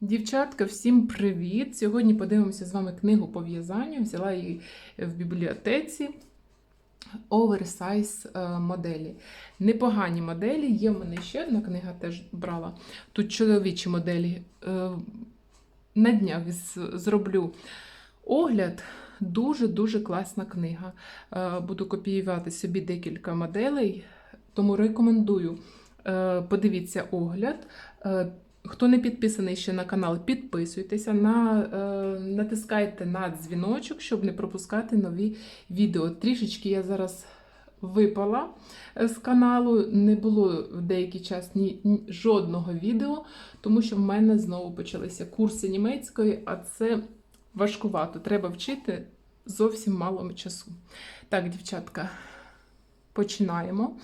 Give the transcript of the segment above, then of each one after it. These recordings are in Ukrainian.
Дівчатка, всім привіт! Сьогодні подивимося з вами книгу по в'язанню. Взяла її в бібліотеці. Оверсайз е, моделі. Непогані моделі. Є в мене ще одна книга, теж брала. Тут чоловічі моделі. Е, На днях зроблю огляд. Дуже-дуже класна книга. Е, Буду копіювати собі декілька моделей, тому рекомендую. Подивіться огляд. Хто не підписаний ще на канал, підписуйтеся, на, е, натискайте на дзвіночок, щоб не пропускати нові відео. Трішечки я зараз випала е, з каналу, не було в деякий час ні, ні- жодного відео, тому що в мене знову почалися курси німецької, а це важкувато. Треба вчити зовсім мало часу. Так, дівчатка, починаємо.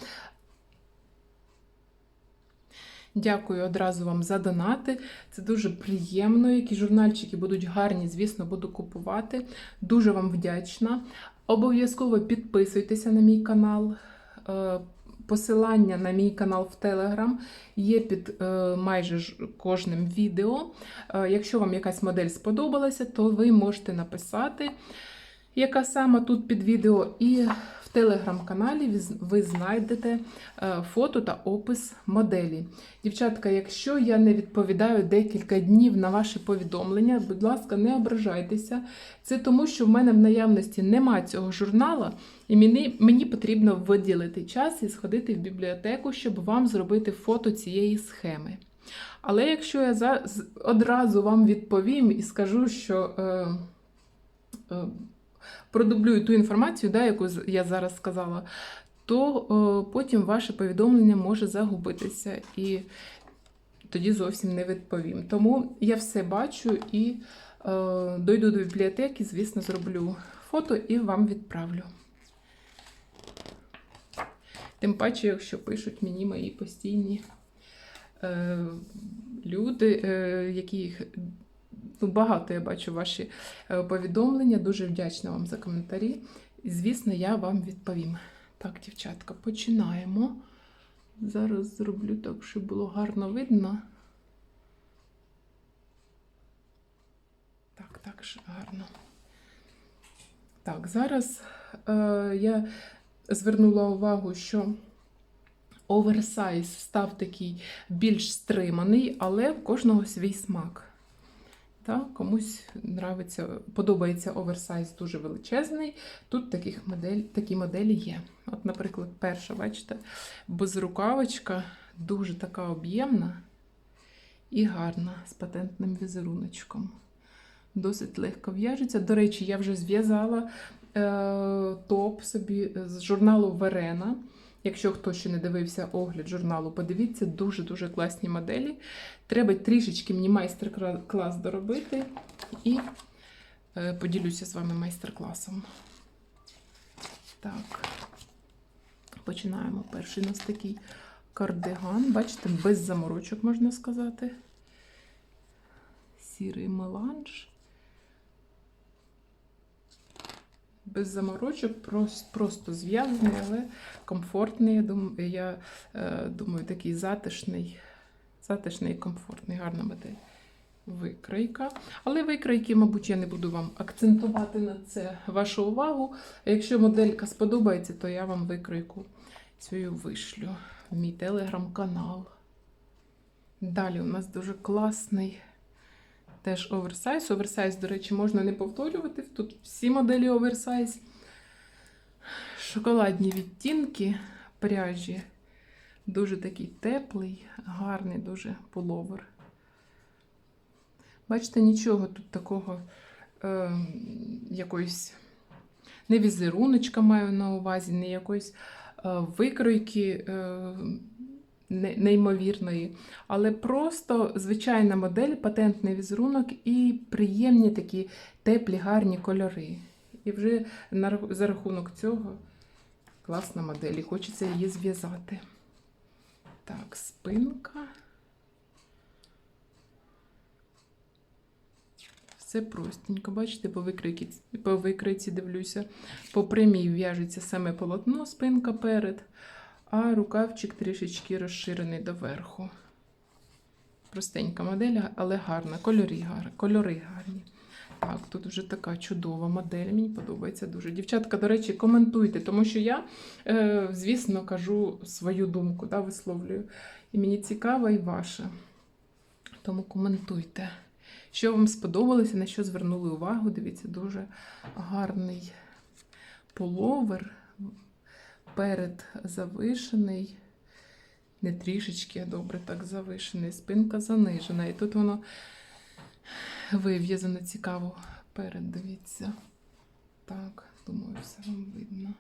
Дякую одразу вам за донати. Це дуже приємно. Які журнальчики будуть гарні, звісно, буду купувати. Дуже вам вдячна. Обов'язково підписуйтеся на мій канал. Е, Посилання на мій канал в Телеграм є під е, майже кожним відео. Е, якщо вам якась модель сподобалася, то ви можете написати, яка саме тут під відео. І телеграм-каналі ви знайдете е, фото та опис моделі. Дівчатка, якщо я не відповідаю декілька днів на ваші повідомлення, будь ласка, не ображайтеся. Це тому, що в мене в наявності нема цього журнала, і мені, мені потрібно виділити час і сходити в бібліотеку, щоб вам зробити фото цієї схеми. Але якщо я за, одразу вам відповім і скажу, що е, е, продублюю ту інформацію, да, яку я зараз сказала, то е, потім ваше повідомлення може загубитися і тоді зовсім не відповім. Тому я все бачу і е, дойду до бібліотеки, звісно, зроблю фото і вам відправлю. Тим паче, якщо пишуть мені мої постійні е, люди, е, які їх. Ну, багато я бачу ваші е, повідомлення. Дуже вдячна вам за коментарі. І, звісно, я вам відповім. Так, дівчатка, починаємо. Зараз зроблю так, щоб було гарно видно. Так, так гарно. Так, зараз е, я звернула увагу, що оверсайз став такий більш стриманий, але в кожного свій смак. Так, комусь нравиться, подобається оверсайз дуже величезний. Тут таких модель, такі моделі є. От, наприклад, перша, бачите, безрукавочка дуже така об'ємна і гарна з патентним візеруночком. Досить легко в'яжеться. До речі, я вже зв'язала е, топ собі з журналу Верена. Якщо хто ще не дивився огляд журналу, подивіться, дуже-дуже класні моделі. Треба трішечки мені майстер-клас доробити і е, поділюся з вами майстер-класом. Так, починаємо. Перший у нас такий кардиган. Бачите, без заморочок, можна сказати. Сірий меланж. Без заморочок, просто, зв'язаний, але комфортний. Я е, думаю, такий затишний, затишний і комфортний, гарна модель. Викройка. Але викройки, мабуть, я не буду вам акцентувати на це вашу увагу. Якщо моделька сподобається, то я вам викройку цю вишлю в мій телеграм-канал. Далі у нас дуже класний теж оверсайз. Оверсайз, до речі, можна не повторювати. Тут всі моделі оверсайз. Шоколадні відтінки пряжі. Дуже такий теплий, гарний дуже пуловер. Бачите, нічого тут такого е, якоїсь не візеруночка маю на увазі, не якоїсь е, викройки е, неймовірної, але просто звичайна модель, патентний візерунок і приємні такі теплі, гарні кольори. І вже за рахунок цього класна модель, і хочеться її зв'язати. Так, спинка. Все простенько. Бачите, по викройці, по викройці дивлюся. По прямій в'яжеться саме полотно, спинка перед, а рукавчик трішечки розширений доверху. Простенька модель, але гарна. Кольори, гар... Кольори гарні. Так, тут вже така чудова модель. Мені подобається дуже. Дівчатка, до речі, коментуйте, тому що я, е, звісно, кажу свою думку, да, висловлюю. І мені цікаво і ваше. Тому коментуйте. Що вам сподобалося, на що звернули увагу? Дивіться, дуже гарний половер. Перед завишений. Не трішечки, а добре так завишений. Спинка занижена. І тут воно вив'язано цікаво. Перед, дивіться. Так, думаю, все вам видно.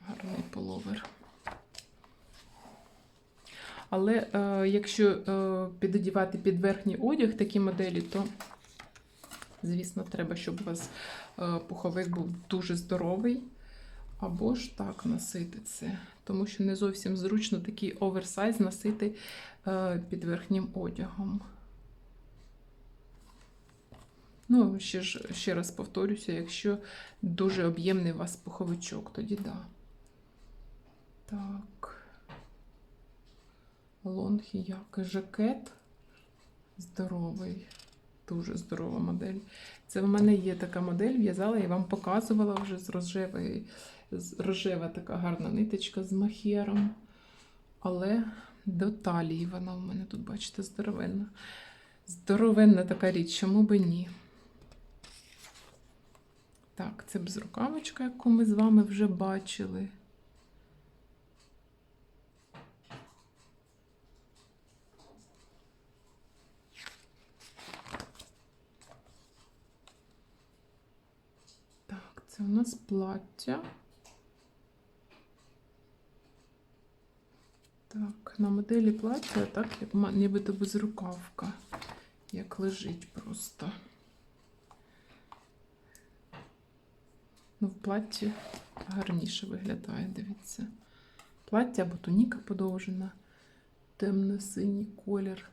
Гарний половер. Але е, якщо е, підодівати під верхній одяг такі моделі, то, звісно, треба, щоб у вас е, пуховик був дуже здоровий. Або ж так носити це. Тому що не зовсім зручно такий оверсайз носити е, під верхнім одягом. Ну, ще, ж, ще раз повторюся, якщо дуже об'ємний у вас пуховичок, тоді да. Так. Лонг як жакет. Здоровий. Дуже здорова модель. Це в мене є така модель, в'язала, я вам показувала вже з рожевої, з рожева така гарна ниточка з махером. Але до талії вона в мене тут, бачите, здоровенна. Здоровенна така річ, чому би ні? Так, це безрукавочка, яку ми з вами вже бачили. Так, це у нас плаття. Так, на моделі плаття так, нібито безрукавка, як лежить просто. Ну, в платті гарніше виглядає, дивіться. Плаття або туніка подовжена, темно-синій колір,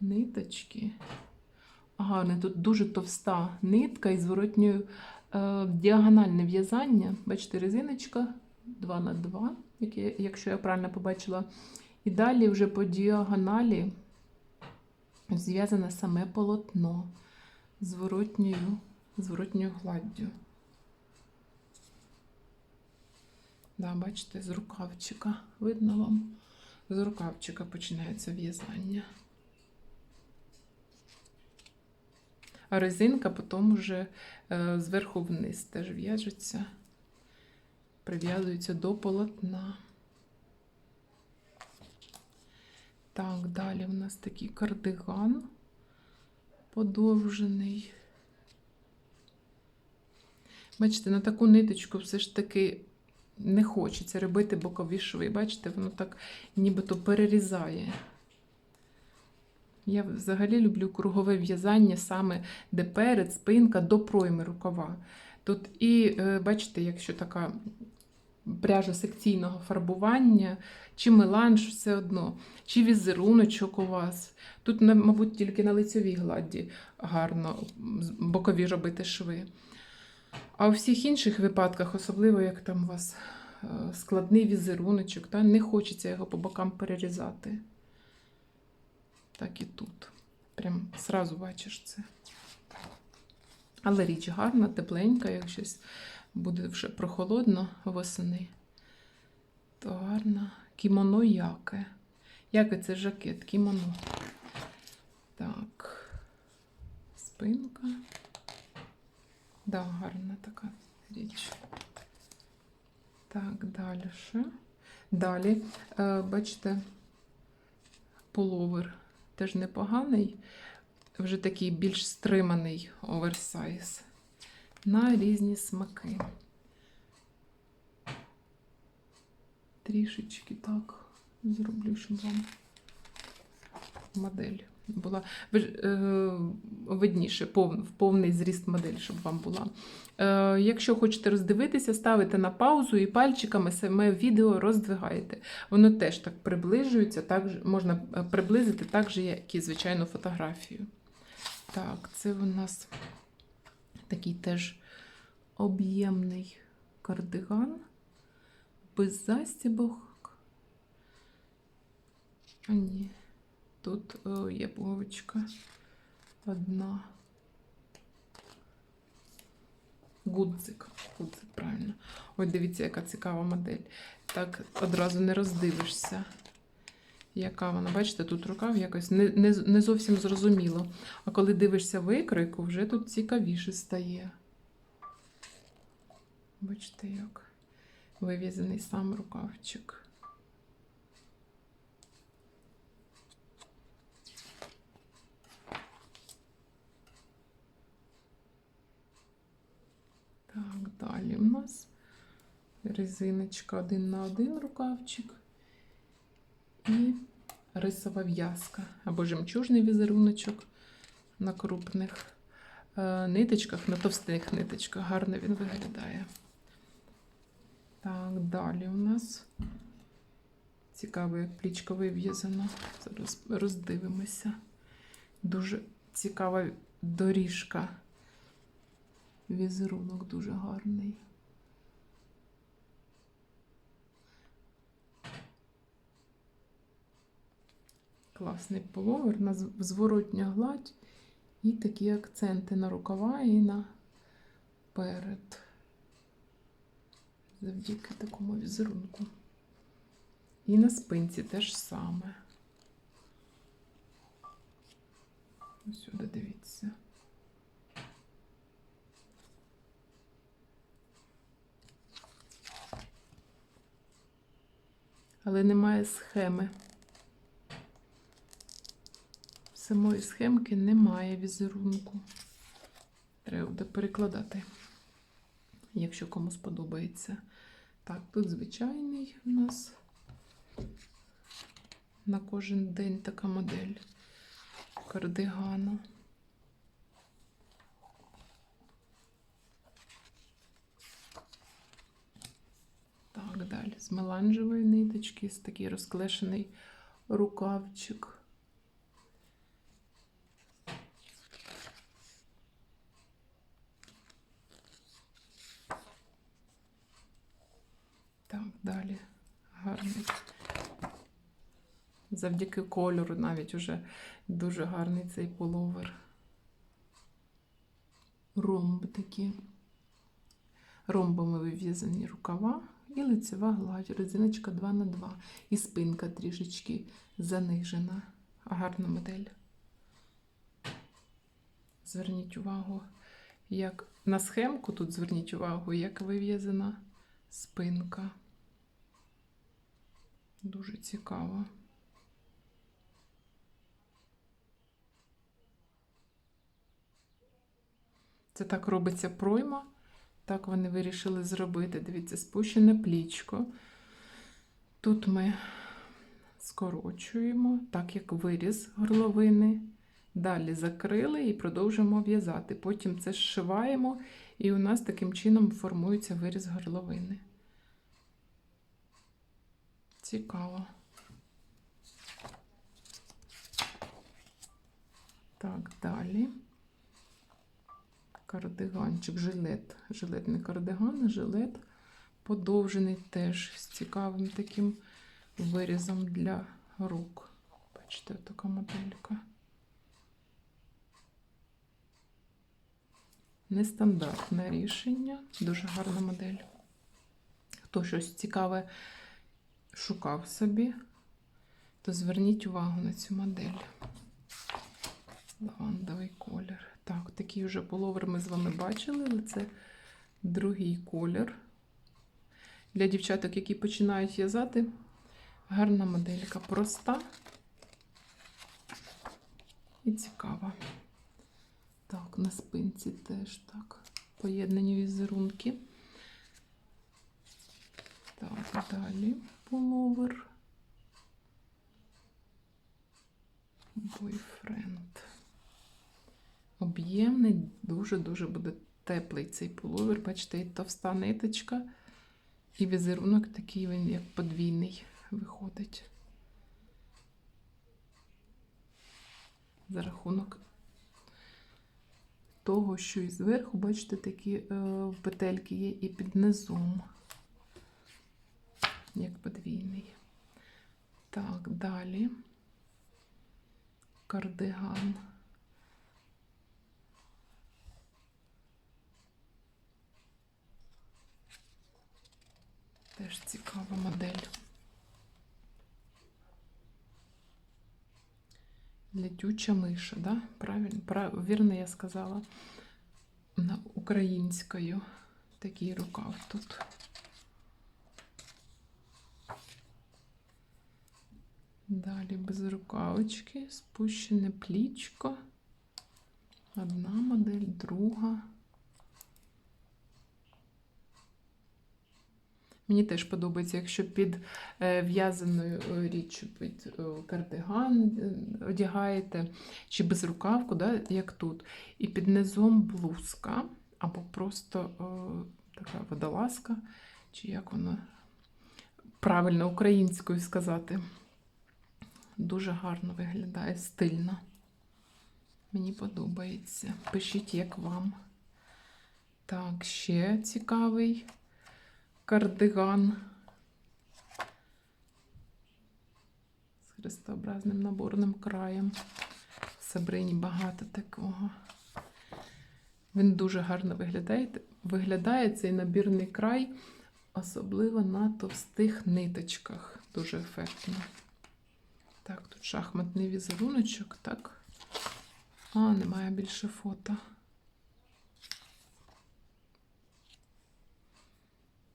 ниточки. Гарне, тут дуже товста нитка із зворотньою діагональне в'язання. Бачите, резиночка 2 на 2 яке- якщо я правильно побачила. І далі вже по діагоналі зв'язане саме полотно зворотньою, зворотньою гладдю. Да, бачите, з рукавчика. Видно вам? З рукавчика починається в'язання. А резинка потім вже е, зверху вниз теж в'яжеться, прив'язується до полотна. Так, далі у нас такий кардиган подовжений. Бачите, на таку ниточку все ж таки не хочеться робити бокові шви. Бачите, воно так нібито перерізає. Я взагалі люблю кругове в'язання саме де перед, спинка до пройми рукава. Тут і, е, бачите, якщо така пряжа секційного фарбування, чи меланж все одно, чи візеруночок у вас. Тут, мабуть, тільки на лицевій гладді гарно бокові робити шви. А у всіх інших випадках, особливо як там у вас е, складний візеруночок, та, не хочеться його по бокам перерізати. Так і тут. Прям сразу бачиш це. Але річ гарна, тепленька, як щось буде вже прохолодно восени. То гарна. Кімоно яке. Яке це жакет, кімоно. Так. Спинка. Да, гарна така річ. Так, далі. Далі, е, бачите, половер теж непоганий, вже такий більш стриманий оверсайз на різні смаки. Трішечки так зроблю, щоб вам модель була е, видніше, в повний зріст модель, щоб вам була. Е, якщо хочете роздивитися, ставите на паузу і пальчиками саме відео роздвигаєте. Воно теж так приближується, так можна е, приблизити так же, як і звичайну фотографію. Так, це у нас такий теж об'ємний кардиган без застібок, А ні. Тут є пуговичка. Одна. Гудзик. Гудзик, правильно. Ой, дивіться, яка цікава модель. Так одразу не роздивишся. Яка вона, бачите, тут рукав якось не, не, не зовсім зрозуміло. А коли дивишся викройку, вже тут цікавіше стає. Бачите, як вив'язаний сам рукавчик. Так, далі у нас резиночка один на один рукавчик і рисова в'язка або жемчужний візеруночок на крупних е, ниточках, на товстих ниточках. Гарно він виглядає. Так, далі у нас цікаво, як плічка вив'язана. Зараз роздивимося. Дуже цікава доріжка. Візерунок дуже гарний. Класний половер, на зворотня гладь і такі акценти на рукава і на перед. Завдяки такому візерунку. І на спинці теж саме. Ось сюди дивіться. Але немає схеми. Самої схемки немає візерунку. Треба буде перекладати, якщо кому сподобається. Так, тут звичайний у нас на кожен день така модель кардигану. Так, далі з меланжевої ниточки, з такий розклешений рукавчик. Так, далі гарний. Завдяки кольору навіть уже дуже гарний цей пуловер. Ромби такі. Ромбами вив'язані рукава і лицева гладь, резиночка 2 на 2 І спинка трішечки занижена. Гарна модель. Зверніть увагу, як на схемку тут зверніть увагу, як вив'язана спинка. Дуже цікаво. Це так робиться пройма. Так вони вирішили зробити. Дивіться, спущене плічко. Тут ми скорочуємо, так як виріз горловини. Далі закрили і продовжуємо в'язати. Потім це зшиваємо, і у нас таким чином формується виріз горловини. Цікаво. Так, далі. Кардиганчик, жилет. Жилет не кардиган, а жилет подовжений теж з цікавим таким вирізом для рук. Бачите, така моделька. Нестандартне рішення, дуже гарна модель. Хто щось цікаве шукав собі, то зверніть увагу на цю модель. Так, такий вже половер ми з вами бачили, але це другий колір. Для дівчаток, які починають в'язати, гарна моделька проста і цікава. Так, на спинці теж так. Поєднані візерунки. Так, далі половер. Бойфренд. Об'ємний, дуже-дуже буде теплий цей пуловер. Бачите, і товста ниточка. І візерунок такий він, як подвійний, виходить. За рахунок того, що і зверху, бачите, такі е, петельки є і під низом, як подвійний. Так, далі. кардиган. Теж цікава модель. Летюча миша, да? Правильно, прав... вірно я сказала. На українською такий рукав тут. Далі без рукавички, спущене плічко. Одна модель, друга. Мені теж подобається, якщо під е, в'язаною е, річчю, під е, кардиган одягаєте, чи безрукавку, да, як тут. І під низом блузка, або просто е, така водолазка, чи як воно правильно українською сказати. Дуже гарно виглядає, стильно. Мені подобається. Пишіть, як вам. Так, ще цікавий кардиган з хрестообразним наборним краєм. Сабрині багато такого. Він дуже гарно виглядає. Виглядає цей набірний край, особливо на товстих ниточках. Дуже ефектно. Так, тут шахматний візеруночок, так. А, немає більше фото.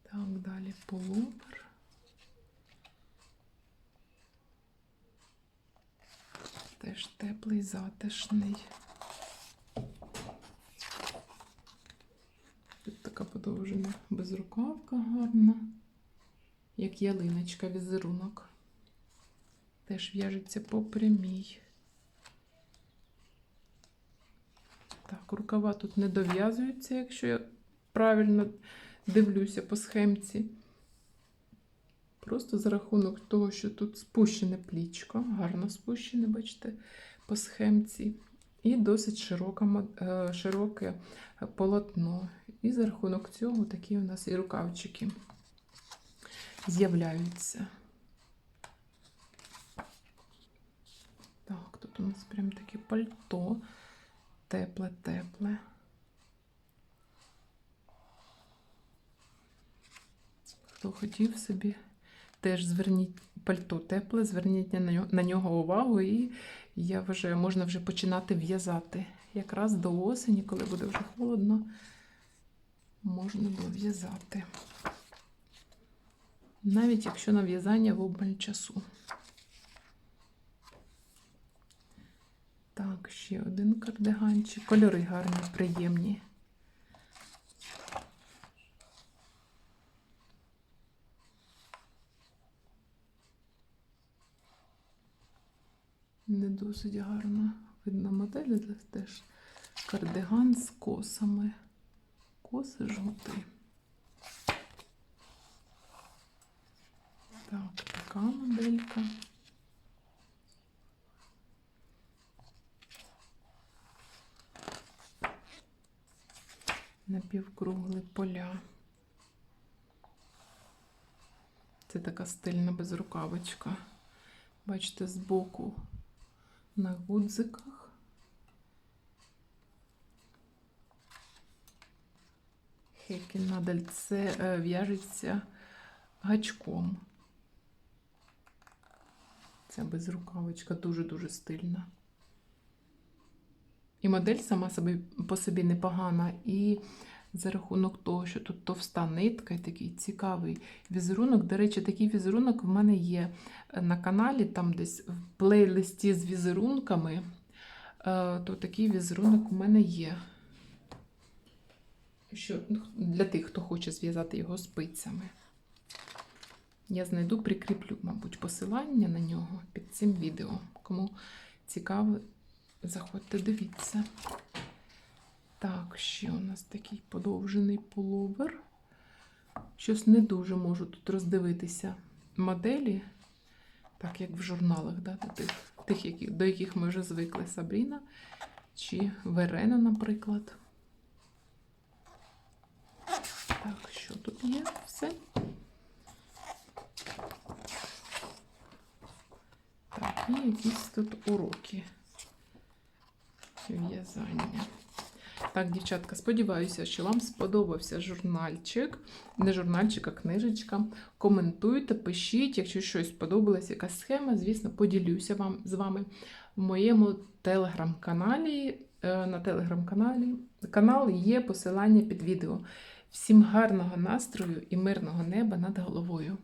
Так, далі полумер. Теж теплий, затишний. Тут така подовжена безрукавка гарна, як ялиночка візерунок. Теж в'яжеться по прямій. Так, рукава тут не дов'язуються, якщо я правильно дивлюся по схемці. Просто за рахунок того, що тут спущене плічко, гарно спущене, бачите, по схемці. І досить широка, е, широке полотно. І за рахунок цього такі у нас і рукавчики з'являються. Так, тут у нас прям таке пальто. Тепле-тепле. Хто хотів собі, теж зверніть пальто тепле, зверніть на нього, увагу, і я вважаю, можна вже починати в'язати. Якраз до осені, коли буде вже холодно, можна дов'язати. Навіть якщо на в'язання в обмаль часу. Так, ще один кардиганчик. Кольори гарні, приємні. Не досить гарно видно модель, але теж кардиган з косами. Коси жовтий. Так, така моделька. Напівкруглі поля. Це така стильна безрукавочка. Бачите, збоку на гудзиках. Хекін надаль це е, в'яжеться гачком. Ця безрукавочка дуже-дуже стильна. І модель сама собі по собі непогана. І за рахунок того, що тут товста нитка і такий цікавий візерунок. До речі, такий візерунок в мене є на каналі, там десь в плейлисті з візерунками. Е, То такий візерунок у мене є. Що ну, Для тих, хто хоче зв'язати його спицями. Я знайду, прикріплю, мабуть, посилання на нього під цим відео. Кому цікаво, заходьте, дивіться. Так, ще у нас такий подовжений пуловер. Щось не дуже можу тут роздивитися моделі, так як в журналах, да, тих, тих які, до яких ми вже звикли Сабріна чи Верена, наприклад. Так, що тут є? Все. Так, і якісь тут уроки. в'язання. Так, дівчатка, сподіваюся, що вам сподобався журнальчик. Не журнальчик, а книжечка. Коментуйте, пишіть, якщо щось сподобалось, якась схема, звісно, поділюся вам з вами в моєму телеграм-каналі. Е, На телеграм-каналі канал є посилання під відео. Всім гарного настрою і мирного неба над головою.